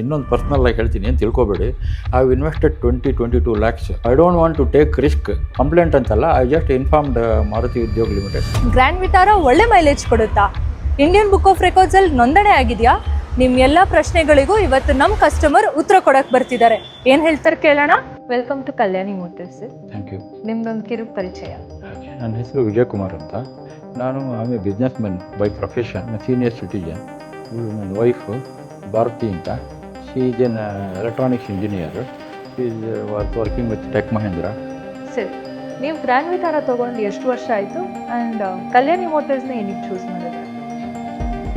ಇನ್ನೊಂದು ಪರ್ಸ್ನಲ್ ಆಗಿ ಹೇಳ್ತೀನಿ ಏನು ತಿಳ್ಕೊಬೇಡಿ. I invested twenty twenty two lakhs I don't want to take risk complaint ಅಂತಲ್ಲ I just informed Maruti Udyog limited grand Vitara ಒಳ್ಳೆ mileage ಕೊಡುತ್ತಾ? ಇಂಡಿಯನ್ ಬುಕ್ ಆಫ್ ರೆಕಾರ್ಡ್ಸಲ್ಲಿ ನೋಂದಣಿ ಆಗಿದೆಯಾ? ನಿಮ್ಮ ಎಲ್ಲ ಪ್ರಶ್ನೆಗಳಿಗೂ ಇವತ್ತು ನಮ್ಮ ಕಸ್ಟಮರ್ ಉತ್ತರ ಕೊಡಕ್ಕೆ ಬರ್ತಿದ್ದಾರೆ. ಏನು ಹೇಳ್ತಾರೆ ಕೇಳೋಣ? Welcome to Kalyani motors thank you ನಿಮ್ದೊಂದು ಕಿರು ಪರಿಚಯ. ನನ್ನ ಹೆಸರು ವಿಜಯ್ ಕುಮಾರ್ ಅಂತ. ನಾನು ಆಮೇಲೆ businessman by profession senior citizen ನನ್ನ ವೈಫು ಭಾರತಿ ಅಂತ. Is an electronics engineer she is was working with Tech Mahindra ಸರಿ ನೀವು ಗ್ರ್ಯಾಂಡ್ ವಿಟಾರ ತೊಗೊಂಡು ಎಷ್ಟು ವರ್ಷ ಆಯಿತು? ಆ್ಯಂಡ್ ಕಲ್ಯಾಣಿ ಮೋಟರ್ಸ್ನ ಏನಕ್ಕೆ ಚೂಸ್ ಮಾಡಿದ್ರೆ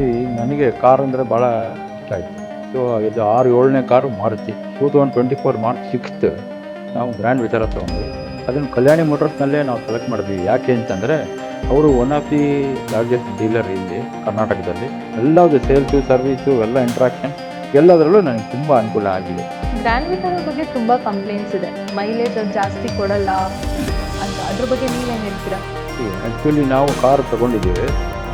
ಈ ನನಗೆ ಕಾರ್ ಅಂದರೆ ಭಾಳ ಇಷ್ಟ ಆಯಿತು. ಸೊ ಇದು ಆರು ಏಳನೇ car Maruti. Two thousand twenty four March sixth ನಾವು ಗ್ರ್ಯಾಂಡ್ ವಿಚಾರ ತೊಗೊಂಡ್ವಿ. ಅದನ್ನು ಕಲ್ಯಾಣಿ ಮೋಟರ್ಸ್ನಲ್ಲೇ ನಾವು ಸೆಲೆಕ್ಟ್ ಮಾಡಿದ್ವಿ. ಯಾಕೆ ಅಂತಂದರೆ ಅವರು one of the largest dealer ಇಲ್ಲಿ ಕರ್ನಾಟಕದಲ್ಲಿ. ಎಲ್ಲದು ಸೇಲ್ಸು ಸರ್ವೀಸು ಎಲ್ಲ ಇಂಟ್ರಾಕ್ಷನ್ ಎಲ್ಲದರಲ್ಲೂ ನನಗೆ ತುಂಬ ಅನುಕೂಲ ಆಗಿದೆ. ಗ್ರ್ಯಾಂಡ್ ವಿಟಾರ ಬಗ್ಗೆ ತುಂಬ ಕಂಪ್ಲೇಂಟ್ಸ್ ಇದೆ. ಮೈಲೇಜ್ ಅದು ಜಾಸ್ತಿ ಕೊಡಲ್ಲ ಅಂತ. ಅದ್ರ ಬಗ್ಗೆ ನೀವೇನು ಹೇಳ್ತೀರಾ? ಆ್ಯಕ್ಚುಲಿ ನಾವು ಕಾರ್ ತಗೊಂಡಿದ್ದೇವೆ.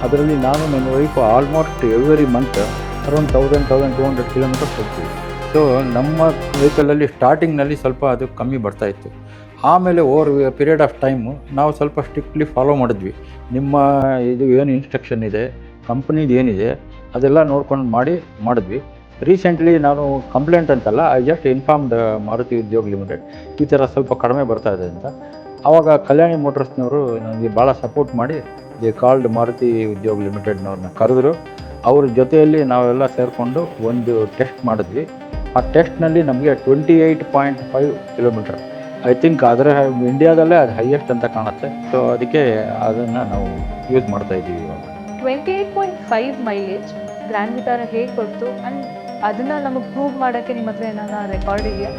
ಅದರಲ್ಲಿ ನಾನು ನನ್ನ wife almost every month around thousand thousand two hundred kilometres ಹೋಗ್ತೀವಿ. ಸೊ ನಮ್ಮ ವೆಹಿಕಲಲ್ಲಿ ಸ್ಟಾರ್ಟಿಂಗ್ನಲ್ಲಿ ಸ್ವಲ್ಪ ಅದು ಕಮ್ಮಿ ಬರ್ತಾ ಇತ್ತು. ಆಮೇಲೆ ಓವರ್ ಪೀರಿಯಡ್ ಆಫ್ ಟೈಮು ನಾವು ಸ್ವಲ್ಪ ಸ್ಟ್ರಿಕ್ಟ್ಲಿ ಫಾಲೋ ಮಾಡಿದ್ವಿ. ನಿಮ್ಮ ಇದು ಏನು ಇನ್ಸ್ಟ್ರಕ್ಷನ್ ಇದೆ ಕಂಪ್ನಿದು ಏನಿದೆ ಅದೆಲ್ಲ ನೋಡ್ಕೊಂಡು ಮಾಡಿ ಮಾಡಿದ್ವಿ. ರೀಸೆಂಟ್ಲಿ ನಾನು ಕಂಪ್ಲೇಂಟ್ ಅಂತಲ್ಲ I just informed Maruti Udyog Limited ಈ ಥರ ಸ್ವಲ್ಪ ಕಡಿಮೆ ಬರ್ತಾ ಇದೆ ಅಂತ. ಆವಾಗ ಕಲ್ಯಾಣಿ ಮೋಟರ್ಸ್ನವರು ನನಗೆ ಭಾಳ ಸಪೋರ್ಟ್ ಮಾಡಿ ದಿ ಕಾಲ್ಡ್ ಮಾರುತಿ ಉದ್ಯೋಗ್ ಲಿಮಿಟೆಡ್ನವ್ರನ್ನ ಕರೆದ್ರು. ಅವ್ರ ಜೊತೆಯಲ್ಲಿ ನಾವೆಲ್ಲ ಸೇರಿಕೊಂಡು ಒಂದು ಟೆಸ್ಟ್ ಮಾಡಿದ್ವಿ. ಆ ಟೆಸ್ಟ್ನಲ್ಲಿ ನಮಗೆ twenty eight point five kilometre I think ಅದರ ಇಂಡಿಯಾದಲ್ಲೇ ಅದು ಹೈಯೆಸ್ಟ್ ಅಂತ ಕಾಣುತ್ತೆ. ಸೊ ಅದಕ್ಕೆ ಅದನ್ನು ನಾವು ಯೂಸ್ ಮಾಡ್ತಾ ಇದ್ದೀವಿ ಇವಾಗ. Twenty eight point five mileage grand Vitara ಹೇಗೆ ಕೊಡ್ತು? ಆ್ಯಂಡ್ ಅದನ್ನು ನಮಗೆ ಪ್ರೂವ್ ನಿಮ್ಮ ಹತ್ರ ರೆಕಾರ್ಡ್ ಇದೆಯಾ?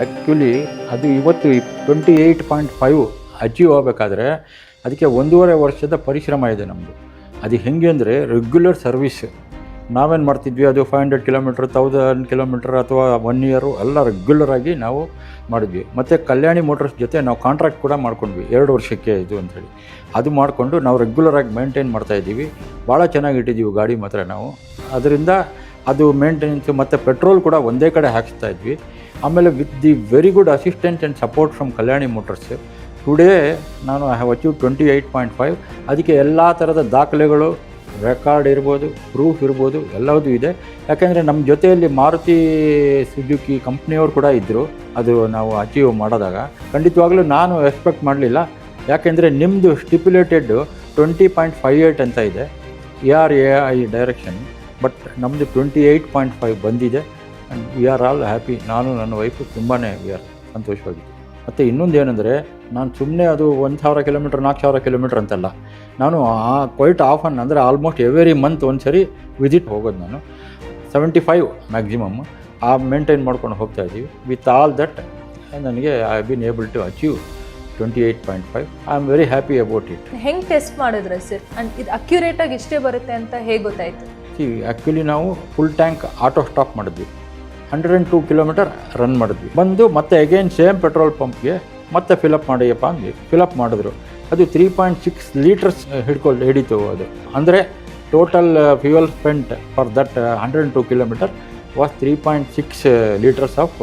ಆ್ಯಕ್ಚುಲಿ ಅದು ಇವತ್ತು twenty eight point five achieve ಆಗಬೇಕಾದ್ರೆ ಅದಕ್ಕೆ ಒಂದೂವರೆ ವರ್ಷದ ಪರಿಶ್ರಮ ಇದೆ ನಮ್ಮದು ಅದು ಹೆಂಗೆ ಅಂದರೆ ರೆಗ್ಯುಲರ್ ಸರ್ವಿಸ್ ನಾವೇನು ಮಾಡ್ತಿದ್ವಿ, ಅದು five hundred kilometre thousand kilometre ಅಥವಾ ಒನ್ ಇಯರು ಎಲ್ಲ ರೆಗ್ಯುಲರ್ ಆಗಿ ನಾವು ಮಾಡಿದ್ವಿ. ಮತ್ತು ಕಲ್ಯಾಣಿ ಮೋಟರ್ಸ್ ಜೊತೆ ನಾವು ಕಾಂಟ್ರಾಕ್ಟ್ ಕೂಡ ಮಾಡ್ಕೊಂಡ್ವಿ, ಎರಡು ವರ್ಷಕ್ಕೆ ಇದು ಅಂಥೇಳಿ ಅದು ಮಾಡಿಕೊಂಡು ನಾವು ರೆಗ್ಯುಲರಾಗಿ ಮೇಂಟೈನ್ ಮಾಡ್ತಾಯಿದ್ದೀವಿ ಭಾಳ ಚೆನ್ನಾಗಿ ಇಟ್ಟಿದ್ದೀವಿ ಗಾಡಿ ಮಾತ್ರ ನಾವು. ಅದರಿಂದ ಅದು ಮೇಂಟೆನೆನ್ಸ್ ಮತ್ತು ಪೆಟ್ರೋಲ್ ಕೂಡ ಒಂದೇ ಕಡೆ ಹಾಕಿಸ್ತಾ ಇದ್ವಿ. ಆಮೇಲೆ with the very good assistant and support from Kalyani Motors today ನಾನು I have achieve twenty eight point five ಅದಕ್ಕೆ ಎಲ್ಲ ಥರದ ದಾಖಲೆಗಳು ರೆಕಾರ್ಡ್ ಇರ್ಬೋದು ಪ್ರೂಫ್ ಇರ್ಬೋದು ಎಲ್ಲವೂ ಇದೆ. ಯಾಕೆಂದರೆ ನಮ್ಮ ಜೊತೆಯಲ್ಲಿ ಮಾರುತಿ ಸುಜುಕಿ ಕಂಪ್ನಿಯವರು ಕೂಡ ಇದ್ದರು ಅದು ನಾವು ಅಚೀವ್ ಮಾಡಿದಾಗ. ಖಂಡಿತವಾಗ್ಲೂ ನಾನು ಎಕ್ಸ್ಪೆಕ್ಟ್ ಮಾಡಲಿಲ್ಲ. ಯಾಕೆಂದರೆ ನಿಮ್ಮದು stipulated twenty point five eight ಅಂತ ಇದೆ A R A I direction but ನಮ್ಮದು ಟ್ವೆಂಟಿ ಏಯ್ಟ್ ಪಾಯಿಂಟ್ ಫೈವ್ ಬಂದಿದೆ. And we are all happy ನಾನು, ನನ್ನ ವೈಫು ತುಂಬಾ ವಿ ಆರ್ ಸಂತೋಷವಾಗಿದೆ ಮತ್ತು ಇನ್ನೊಂದು ಏನಂದರೆ, ನಾನು ಸುಮ್ಮನೆ ಅದು ಒಂದು ಸಾವಿರ ಕಿಲೋಮೀಟ್ರ್ ನಾಲ್ಕು ಸಾವಿರ ಕಿಲೋಮೀಟ್ರ್ ಅಂತಲ್ಲ. ನಾನು ಆ ಕ್ವೈಟ್ ಆಫ್ ಅನ್ ಅಂದರೆ ಆಲ್ಮೋಸ್ಟ್ ಎವ್ರಿ ಮಂತ್ ಒಂದು ಸರಿ ವಿಸಿಟ್ ಹೋಗೋದು ನಾನು. ಸೆವೆಂಟಿ ಫೈವ್ ಮ್ಯಾಕ್ಸಿಮಮ್ ಆ ಮೇಂಟೈನ್ ಮಾಡ್ಕೊಂಡು ಹೋಗ್ತಾ ಇದ್ದೀವಿ. ವಿತ್ ಆಲ್ ದಟ್ ನನಗೆ I been able to achieve twenty eight point five I am very happy about it ಹೆಂಗೆ ಟೆಸ್ಟ್ ಮಾಡಿದ್ರೆ ಸರ್ ಆ್ಯಂಡ್ ಇದು ಅಕ್ಯುರೇಟಾಗಿ ಇಷ್ಟೇ ಬರುತ್ತೆ ಅಂತ ಹೇಗೆ ಗೊತ್ತಾಯಿತು? ಸಿ ಆ್ಯಕ್ಚುಲಿ ನಾವು ಫುಲ್ ಟ್ಯಾಂಕ್ ಆಟೋ ಸ್ಟಾಪ್ ಮಾಡಿದ್ವಿ. Hundred and two kilometre run ಮಾಡಿದ್ವಿ. ಬಂದು ಮತ್ತೆ ಅಗೇನ್ ಸೇಮ್ ಪೆಟ್ರೋಲ್ ಪಂಪ್ಗೆ ಮತ್ತೆ ಫಿಲಪ್ ಮಾಡಿಯಪ್ಪ ಅಂದ್ವಿ. ಫಿಲಪ್ ಮಾಡಿದ್ರು. ಅದು ತ್ರೀ ಪಾಯಿಂಟ್ ಸಿಕ್ಸ್ ಲೀಟರ್ಸ್ ಹಿಡ್ಕೊಂಡು ಹಿಡಿತು ಅದು. ಅಂದರೆ total fuel spent for that hundred and two kilometre was three point six litres of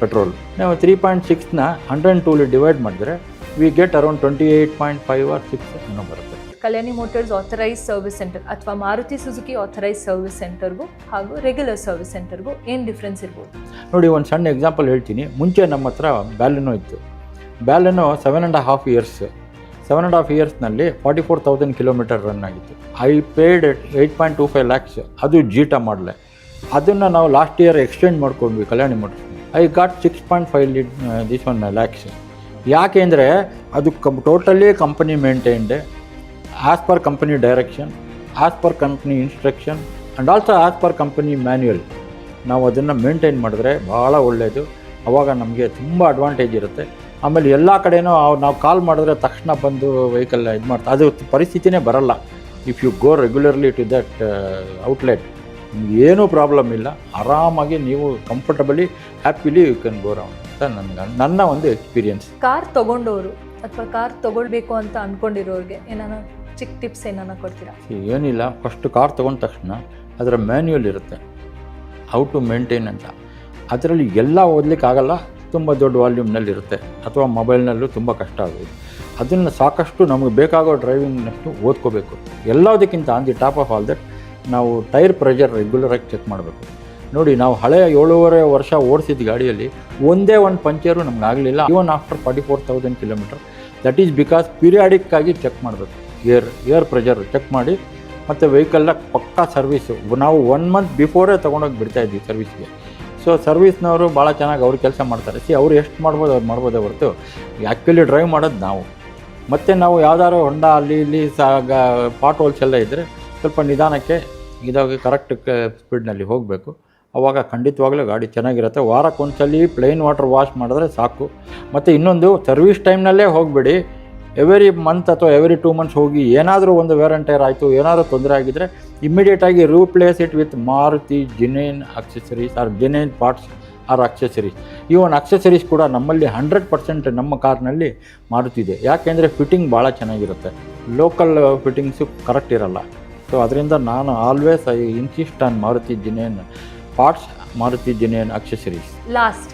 petrol ನಾವು ತ್ರೀ ಪಾಯಿಂಟ್ ಸಿಕ್ಸ್ನ ಹಂಡ್ರೆಡ್ ಆ್ಯಂಡ್ ಟೂಲಿ ಡಿವೈಡ್ ಮಾಡಿದ್ರೆ we get around twenty eight point five or six ಏನೋ ಬರುತ್ತೆ. Kalyani Motors authorise service centre ಅಥವಾ Maruti Suzuki authorise service ಸೆಂಟರ್ಗೂ ಹಾಗೂ regular service ಸೆಂಟರ್ಗೂ ಏನು ಡಿಫ್ರೆನ್ಸ್ ಇರ್ಬೋದು? ನೋಡಿ, ಒಂದು ಸಣ್ಣ ಎಕ್ಸಾಂಪಲ್ ಹೇಳ್ತೀನಿ. ಮುಂಚೆ ನಮ್ಮ ಹತ್ರ ಬ್ಯಾಲೆನೋ ಇತ್ತು. Baleno seven and half years seven and half ಇಯರ್ಸ್ನಲ್ಲಿ forty four thousand kilometre run ಆಗಿತ್ತು. I paid eight point two five lakhs ಅದು ಜೀಟ ಮಾಡಲೆ ಅದನ್ನು ನಾವು ಲಾಸ್ಟ್ ಇಯರ್ ಎಕ್ಸ್ಟೆಂಡ್ ಮಾಡ್ಕೊಂಡ್ವಿ Kalyani Motors I got six point five this one lakhs ಯಾಕೆ ಅಂದರೆ, ಅದು come totally company maintained as per company direction as per company instruction and also as per company manual ನಾವು ಅದನ್ನು maintain ಮಾಡಿದ್ರೆ ಭಾಳ ಒಳ್ಳೆಯದು ಅವಾಗ ನಮಗೆ ತುಂಬ ಅಡ್ವಾಂಟೇಜ್ ಇರುತ್ತೆ. ಆಮೇಲೆ ಎಲ್ಲ ಕಡೆನೂ ನಾವು ಕಾಲ್ ಮಾಡಿದ್ರೆ ತಕ್ಷಣ ಬಂದು ವೆಹಿಕಲ್ ಇದು ಮಾಡ್ತಾ, ಅದು ಪರಿಸ್ಥಿತಿನೇ ಬರಲ್ಲ. If you go regularly to that outlet ಏನೂ ಪ್ರಾಬ್ಲಮ್ ಇಲ್ಲ. ಆರಾಮಾಗಿ ನೀವು comfortably happily you can go round ಅಂತ ನನ್ನ ನನ್ನ ಒಂದು ಎಕ್ಸ್ಪೀರಿಯನ್ಸ್ ಕಾರ್ ತಗೊಂಡವರು ಅಥವಾ ಕಾರ್ ತೊಗೊಳ್ಬೇಕು ಅಂತ ಅಂದ್ಕೊಂಡಿರೋರಿಗೆ ಏನಾನ ಚಿಕ್ಕ ಟಿಪ್ಸ್ ಏನಾನ ಕೊಡ್ತೀರಾ? ಏನಿಲ್ಲ ಫಸ್ಟ್ ಕಾರ್ ತಗೊಂಡ ತಕ್ಷಣ ಅದರ ಮ್ಯಾನ್ಯುಯಲ್ ಇರುತ್ತೆ. ಹೌ ಟು ಮೇಂಟೈನ್ ಅಂತ. ಅದರಲ್ಲಿ ಎಲ್ಲ ಓದ್ಲಿಕ್ಕೆ ಆಗಲ್ಲ ತುಂಬ ದೊಡ್ಡ ವಾಲ್ಯೂಮ್ನಲ್ಲಿ ಇರುತ್ತೆ ಅಥವಾ ಮೊಬೈಲ್ನಲ್ಲೂ ತುಂಬ ಕಷ್ಟ ಆಗೋದು ಅದನ್ನು ಸಾಕಷ್ಟು ನಮಗೆ ಬೇಕಾಗೋ ಡ್ರೈವಿಂಗ್ನಷ್ಟು ಓದ್ಕೋಬೇಕು. ಎಲ್ಲದಕ್ಕಿಂತ on the top of all that ನಾವು ಟೈರ್ ಪ್ರೆಷರ್ ರೆಗ್ಯುಲರಾಗಿ ಚೆಕ್ ಮಾಡಬೇಕು. ನೋಡಿ, ನಾವು ಹಳೆಯ ಏಳೂವರೆ ವರ್ಷ ಓಡಿಸಿದ ಗಾಡಿಯಲ್ಲಿ ಒಂದೇ ಒಂದು ಪಂಚರು ನಮ್ಗೆ ಆಗಲಿಲ್ಲ. Even after forty four thousand kilometre that is because ಪೀರಿಯಾಡಿಕ್ಕಾಗಿ check ಮಾಡಬೇಕು. ಏರ್ ಏರ್ ಪ್ರೆಷರ್ ಚೆಕ್ ಮಾಡಿ, ಮತ್ತು ವೆಹಿಕಲ್ನ ಪಕ್ಕಾ ಸರ್ವಿಸು ನಾವು ಒನ್ ಮಂತ್ ಬಿಫೋರೇ ತೊಗೊಂಡೋಗಿ ಬಿಡ್ತಾ ಇದ್ವಿ ಸರ್ವಿಸ್ಗೆ ಸೊ ಸರ್ವಿಸ್ನವರು ಭಾಳ ಚೆನ್ನಾಗಿ ಅವ್ರು ಕೆಲಸ ಮಾಡ್ತಾರೆ. ಸಿ, ಅವ್ರು ಎಷ್ಟು ಮಾಡ್ಬೋದು, ಅವ್ರು ಮಾಡ್ಬೋದೇ ಹೊರತು ಆ್ಯಕ್ಚುಲಿ ಡ್ರೈವ್ ಮಾಡೋದು ನಾವು. ಮತ್ತು ನಾವು ಯಾವ್ದಾದ್ರು ಹೊಂಡ ಅಲ್ಲಿ ಇಲ್ಲಿ ಸಾಗ ಪಾಟ್ ಹೋಲ್ಸ್ ಎಲ್ಲ ಇದ್ದರೆ ಸ್ವಲ್ಪ ನಿಧಾನಕ್ಕೆ ಇದಾಗಿ ಕರೆಕ್ಟ್ ಸ್ಪೀಡ್ನಲ್ಲಿ ಹೋಗಬೇಕು. ಅವಾಗ ಖಂಡಿತವಾಗ್ಲೂ ಗಾಡಿ ಚೆನ್ನಾಗಿರುತ್ತೆ. ವಾರಕ್ಕೆ ಒಂದ್ಸಲಿ ಪ್ಲೇನ್ ವಾಟರ್ ವಾಶ್ ಮಾಡಿದ್ರೆ ಸಾಕು. ಮತ್ತು ಇನ್ನೊಂದು ಸರ್ವಿಸ್ ಟೈಮ್ನಲ್ಲೇ ಹೋಗಬೇಡಿ. ಎವರಿ ಮಂತ್ ಅಥವಾ ಎವರಿ ಟೂ ಮಂತ್ಸ್ ಹೋಗಿ ಏನಾದರೂ ಒಂದು ವೇರಂಟೈರ್ ಆಯಿತು, ಏನಾದರೂ ತೊಂದರೆ ಆಗಿದ್ದರೆ ಇಮ್ಮಿಡಿಯೇಟಾಗಿ replace it with Maruti genuine accessories or genuine parts or accessories ಈ ಒಂದು ಅಕ್ಸೆಸರೀಸ್ ಕೂಡ ನಮ್ಮಲ್ಲಿ ಹಂಡ್ರೆಡ್ ಪರ್ಸೆಂಟ್ ನಮ್ಮ ಕಾರ್ನಲ್ಲಿ ಮಾರುತಿದೆ. ಯಾಕೆಂದರೆ ಫಿಟ್ಟಿಂಗ್ ಭಾಳ ಚೆನ್ನಾಗಿರುತ್ತೆ. ಲೋಕಲ್ ಫಿಟ್ಟಿಂಗ್ಸು ಕರೆಕ್ಟ್ ಇರಲ್ಲ. ಸೊ ಅದರಿಂದ ನಾನು always I insist on Maruti genuine parts Maruti genuine accessories last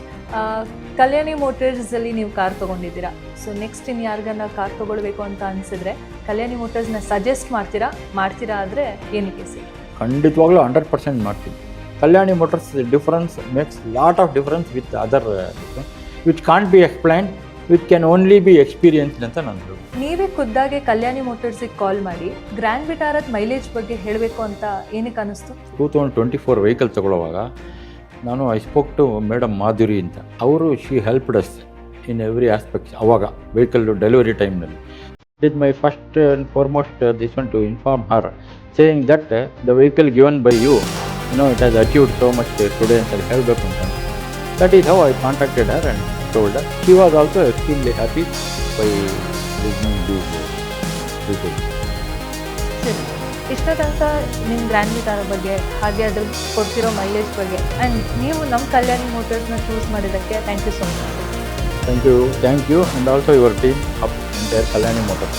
Kalyani ಮೋಟರ್ಸಲ್ಲಿ ನೀವು ಕಾರ್ ತಗೊಂಡಿದ್ದೀರಾ. ಸೊ ನೆಕ್ಸ್ಟ್ ಇನ್ನು ಯಾರಿಗನ್ನ ಕಾರ್ ತಗೊಳ್ಬೇಕು ಅಂತ ಅನಿಸಿದ್ರೆ ಕಲ್ಯಾಣಿ ಮೋಟರ್ಸ್ನ ಸಜೆಸ್ಟ್ ಮಾಡ್ತೀರಾ? ಮಾಡ್ತೀರಾ ಆದರೆ ಏನಕ್ಕೆ ಸರ್? ಖಂಡಿತವಾಗ್ಲೂ ಹಂಡ್ರೆಡ್ ಪರ್ಸೆಂಟ್ ಮಾಡ್ತೀನಿ Kalyani Motors difference makes lot of difference with other which can't be explain with can only be experience ಅಂತ ನಂದು. ನೀವೇ ಖುದ್ದಾಗೆ ಕಲ್ಯಾಣಿ ಮೋಟರ್ಸಿಗೆ ಕಾಲ್ ಮಾಡಿ ಗ್ರ್ಯಾಂಡ್ ವಿಟಾರದ ಮೈಲೇಜ್ ಬಗ್ಗೆ ಹೇಳಬೇಕು ಅಂತ ಏನಕ್ಕೆ ಅನಿಸ್ತು? Two thousand twenty four vehicle ತೊಗೊಳ್ಳುವಾಗ ನಾನು I spoke to madam Madhuri ಅಂತ. ಅವರು she helped us in every aspects ಅವಾಗ ವೆಹಿಕಲ್ ಡೆಲಿವರಿ ಟೈಮ್ನಲ್ಲಿ it my first and foremost this one to inform her saying that the vehicle given by you know it has achieved so much today ಅಂತ ಹೇಳಬೇಕು ಅಂತ. That is how I contacted her and told she was also extremely happy by listening these ಇಷ್ಟ ತನಕ ನಿಮ್ಮ grand Vitara ಬಗ್ಗೆ, ಹಾಗೆ ಅದ್ರ ಕೊಡ್ತಿರೋ ಮೈಲೇಜ್ ಬಗ್ಗೆ ಆ್ಯಂಡ್ ನೀವು ನಮ್ಮ ಕಲ್ಯಾಣಿ ಮೋಟರ್ಸ್ನ ಚೂಸ್ ಮಾಡಿದ್ದಕ್ಕೆ thank you so much thank you thank you and also your team up entire Kalyani Motors.